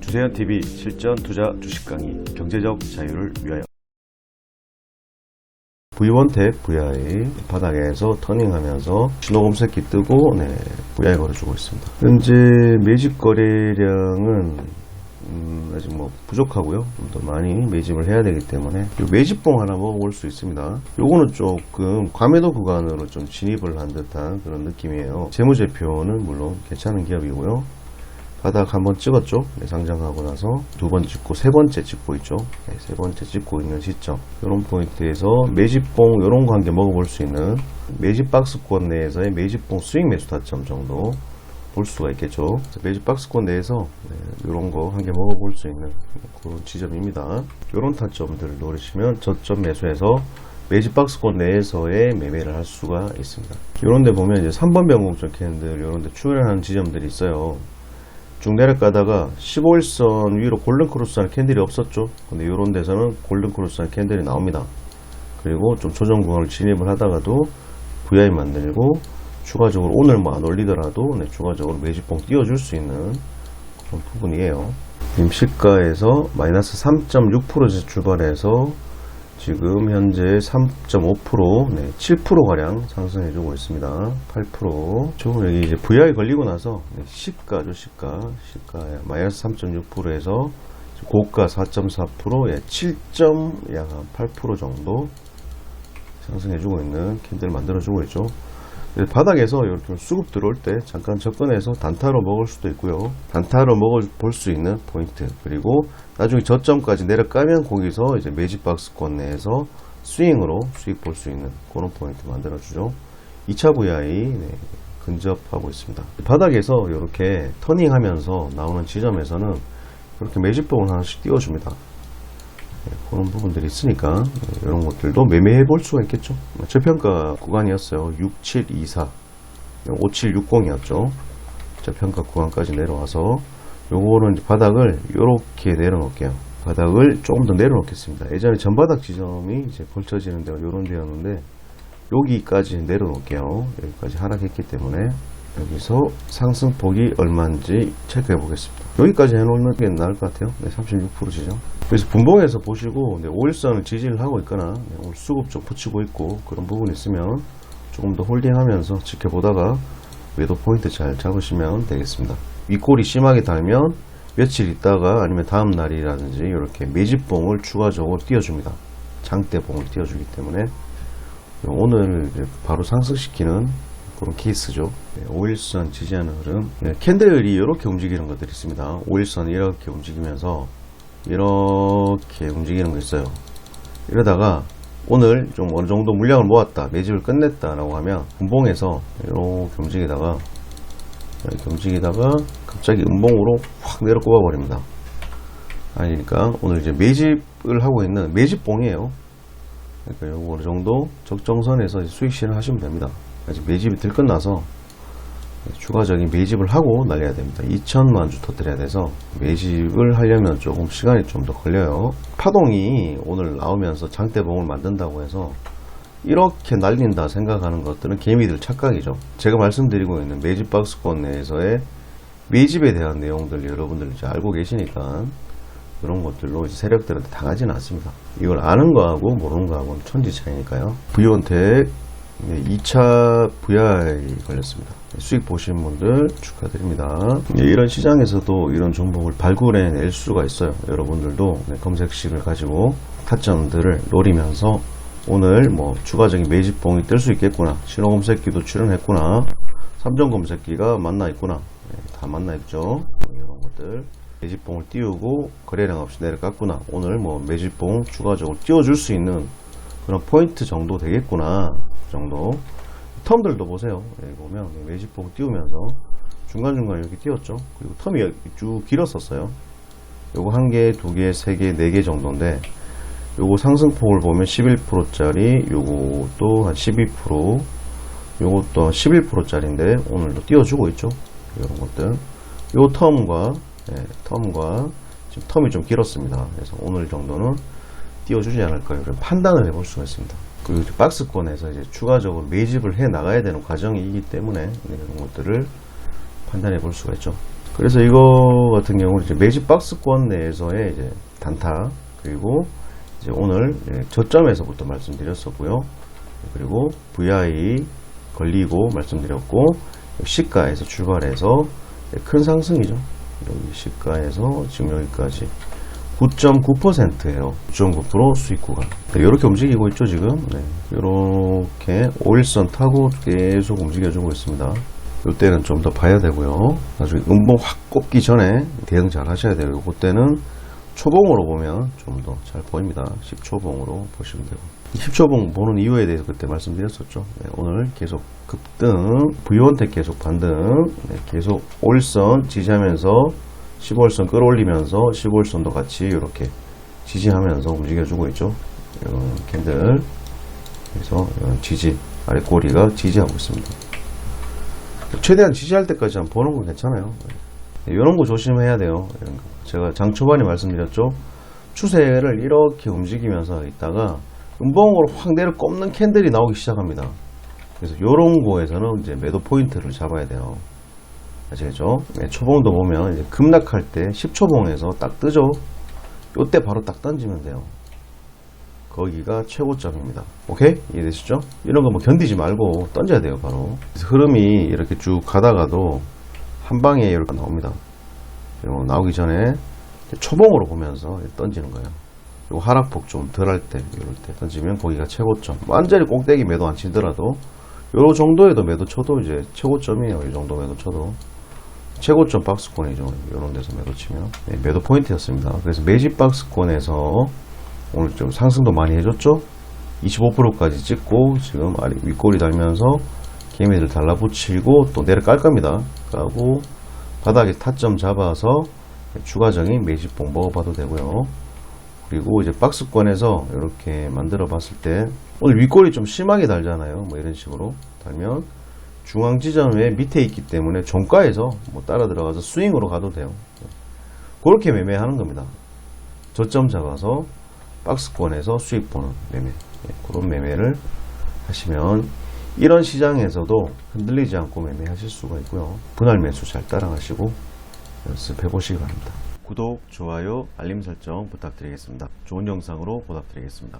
주세현 TV 실전 투자 주식 강의 경제적 자유를 위하여 V1택 VI 바닥에서 터닝하면서 신호 검색기 뜨고 네, VI 걸어주고 있습니다. 현재 매집 거래량은 음, 아직 뭐 부족하고요. 좀 더 많이 매집을 해야 되기 때문에 요 매집봉 하나 먹어볼 수 있습니다. 요거는 조금 과매도 구간으로 좀 진입을 한 듯한 그런 느낌이에요. 재무제표는 물론 괜찮은 기업이고요. 바닥 한번 찍었죠. 네, 상장하고 나서 두 번 찍고 세 번째 찍고 있죠. 네, 세 번째 찍고 있는 시점. 이런 포인트에서 매집봉 이런 거 한 개 먹어볼 수 있는 매집 박스권 내에서의 매집봉 스윙 매수 타점 정도 볼 수가 있겠죠. 매집 박스권 내에서 이런 거 한 개 먹어볼 수 있는 그런 지점입니다. 이런 타점들을 노리시면 저점 매수해서 매집 박스권 내에서의 매매를 할 수가 있습니다. 이런 데 보면 이제 3번 변공점 캔들 이런 데 출현하는 지점들이 있어요. 쭉 내려가다가 15일선 위로 골든 크로스하는 캔들이 없었죠. 근데 이런 데서는 골든 크로스하는 캔들이 나옵니다. 그리고 좀 조정 구간을 진입을 하다가도 VI 만들고 추가적으로 오늘 뭐 안 올리더라도 네, 추가적으로 매집봉 띄워줄 수 있는 그런 부분이에요. 지금 시가에서 마이너스 3.6% 출발해서 지금 현재 3.5% 네, 7%가량 상승해주고 있습니다. 8%. 저 여기 이제 VI 걸리고 나서 네, 시가죠, 시가. 시가 마이너스 3.6%에서 고가 4.4%, 예, 7.8% 정도 상승해주고 있는 캔들 만들어주고 있죠. 네, 바닥에서 이렇게 수급 들어올 때 잠깐 접근해서 단타로 먹을 수도 있고요. 단타로 먹을 볼 수 있는 포인트 그리고 나중에 저점까지 내려가면 거기서 이제 매집 박스권 내에서 스윙으로 수익 볼 수 있는 그런 포인트 만들어 주죠. 2차 VI 네, 근접하고 있습니다. 바닥에서 이렇게 터닝하면서 나오는 지점에서는 이렇게 매집봉을 하나씩 띄워줍니다. 네, 그런 부분들이 있으니까 네, 이런 것들도 매매해 볼 수가 있겠죠. 저평가 구간이었어요. 6724, 5760이었죠. 저평가 구간까지 내려와서 요거는 바닥을 이렇게 내려놓을게요. 바닥을 조금 더 내려놓겠습니다. 예전에 전바닥 지점이 이제 걸쳐지는 데가 요런 데였는데 여기까지 내려놓을게요. 여기까지 하락했기 때문에 여기서 상승폭이 얼마인지 체크해 보겠습니다. 여기까지 해놓는 게 나을 것 같아요. 네, 36% 지점. 그래서 분봉에서 보시고 네, 5일선을 지지를 하고 있거나 네, 오늘 수급 좀 붙이고 있고 그런 부분이 있으면 조금 더 홀딩하면서 지켜보다가 매도 포인트 잘 잡으시면 되겠습니다. 윗골이 심하게 달면 며칠 있다가 아니면 다음 날이라든지 이렇게 매집봉을 추가적으로 띄워줍니다. 장대봉을 띄워주기 때문에 오늘 바로 상승시키는 그런 케이스죠. 네, 5일선 지지하는 흐름. 네, 캔들이 이렇게 움직이는 것들이 있습니다. 5일선 이렇게 움직이면서 이렇게 움직이는 거 있어요. 이러다가 오늘 좀 어느 정도 물량을 모았다, 매집을 끝냈다라고 하면 분봉에서 이렇게 움직이다가 이렇게 움직이다가 갑자기 음봉으로 확 내려 꼽아 버립니다. 아니니까 오늘 이제 매집을 하고 있는 매집봉이에요. 그러니까 요거 어느 정도 적정선에서 수익 실현 하시면 됩니다. 아직 매집이 들끝나서 추가적인 매집을 하고 날려야 됩니다. 2천만 주 터뜨려야 돼서 매집을 하려면 조금 시간이 좀 더 걸려요. 파동이 오늘 나오면서 장대봉을 만든다고 해서 이렇게 날린다 생각하는 것들은 개미들 착각이죠. 제가 말씀드리고 있는 매집 박스권 내에서의 매집에 대한 내용들 여러분들 이제 알고 계시니까 그런 것들로 이제 세력들한테 당하지는 않습니다. 이걸 아는 거하고 모르는 거하고는 천지 차이니까요. V1 텍 2차 VI 걸렸습니다. 수익 보신 분들 축하드립니다. 네, 이런 시장에서도 이런 종목을 발굴해낼 수가 있어요. 여러분들도 네, 검색식을 가지고 타점들을 노리면서 오늘 뭐 추가적인 매집봉이 뜰 수 있겠구나. 신호 검색기도 출연했구나. 삼종 검색기가 만나 있구나. 네, 다 만나 있죠. 이런 것들. 매집봉을 띄우고 거래량 없이 내려갔구나. 오늘 뭐 매집봉 추가적으로 띄워줄 수 있는 그런 포인트 정도 되겠구나. 그 정도. 텀들도 보세요. 여기 보면 매집봉 띄우면서 중간중간 이렇게 띄웠죠. 그리고 텀이 쭉 길었었어요. 요거 한 개, 두 개, 세 개, 네 개 정도인데 요거 상승폭을 보면 11%짜리, 요것도 한 12%, 요것도 한 11%짜리인데 오늘도 띄워주고 있죠. 이런 것들. 요 텀과 네, 텀과 지금 텀이 좀 길었습니다. 그래서 오늘 정도는 띄워주지 않을까요? 판단을 해볼 수가 있습니다. 그 박스권에서 이제 추가적으로 매집을 해 나가야 되는 과정이기 때문에 이런 것들을 판단해 볼 수가 있죠. 그래서 이거 같은 경우는 이제 매직 박스권 내에서의 이제 단타 그리고 이제 오늘 예, 저점에서부터 말씀드렸었고요. 그리고 VI 걸리고 말씀드렸고 시가에서 출발해서 큰 상승이죠. 여기 시가에서 지금 여기까지 9.9%예요. 9.9% 수익 구간. 이렇게 움직이고 있죠 지금. 네. 이렇게 5일선 타고 계속 움직여주고 있습니다. 이때는 좀 더 봐야 되고요. 나중에 음봉 확 꼽기 전에 대응 잘 하셔야 돼요. 그때는 초봉으로 보면 좀 더 잘 보입니다. 10초봉으로 보시면 되고. 10초봉 보는 이유에 대해서 그때 말씀드렸었죠. 네, 오늘 계속 급등, V1택 계속 반등, 네, 계속 5일선 지지하면서 15일선 끌어올리면서 15일선도 같이 이렇게 지지하면서 움직여주고 있죠. 이런 캔들. 그래서 이런 지지, 아래 꼬리가 지지하고 있습니다. 최대한 지지할 때까지 한번 보는 건 괜찮아요. 이런 거 조심해야 돼요. 제가 장 초반에 말씀드렸죠. 추세를 이렇게 움직이면서 있다가 음봉으로 확 내려 꼽는 캔들이 나오기 시작합니다. 그래서 이런 거에서는 이제 매도 포인트를 잡아야 돼요. 아시겠죠? 네, 초봉도 보면 이제 급락할 때 10초봉에서 딱 뜨죠? 요때 바로 딱 던지면 돼요. 거기가 최고점입니다. 오케이? 이해되시죠? 이런 거 뭐 견디지 말고 던져야 돼요, 바로. 흐름이 이렇게 쭉 가다가도 한 방에 이렇게 나옵니다. 그리고 나오기 전에 초봉으로 보면서 던지는 거예요. 요 하락폭 좀 덜 할 때, 이럴 때 던지면 거기가 최고점. 완전히 꼭대기 매도 안 치더라도 요 정도에도 매도 쳐도 이제 최고점이에요. 이 정도 매도 쳐도. 최고점 박스권이죠. 이런 데서 매도 치면. 네, 매도 포인트였습니다. 그래서 매집 박스권에서 오늘 좀 상승도 많이 해줬죠? 25%까지 찍고 지금 아래 윗꼬리 달면서 개미들 달라붙이고 또 내려깔 겁니다. 그하고 바닥에 타점 잡아서 추가적인 매집봉 먹어봐도 되고요. 그리고 이제 박스권에서 이렇게 만들어 봤을 때 오늘 윗골이 좀 심하게 달잖아요. 뭐 이런 식으로 달면 중앙 지점에 밑에 있기 때문에 종가에서 뭐 따라 들어가서 스윙으로 가도 돼요. 그렇게 매매하는 겁니다. 저점 잡아서 박스권에서 수익 보는 매매 네, 그런 매매를 하시면 이런 시장에서도 흔들리지 않고 매매하실 수가 있고요. 분할 매수 잘 따라가시고 연습해 보시기 바랍니다. 구독, 좋아요, 알림 설정 부탁드리겠습니다. 좋은 영상으로 보답드리겠습니다.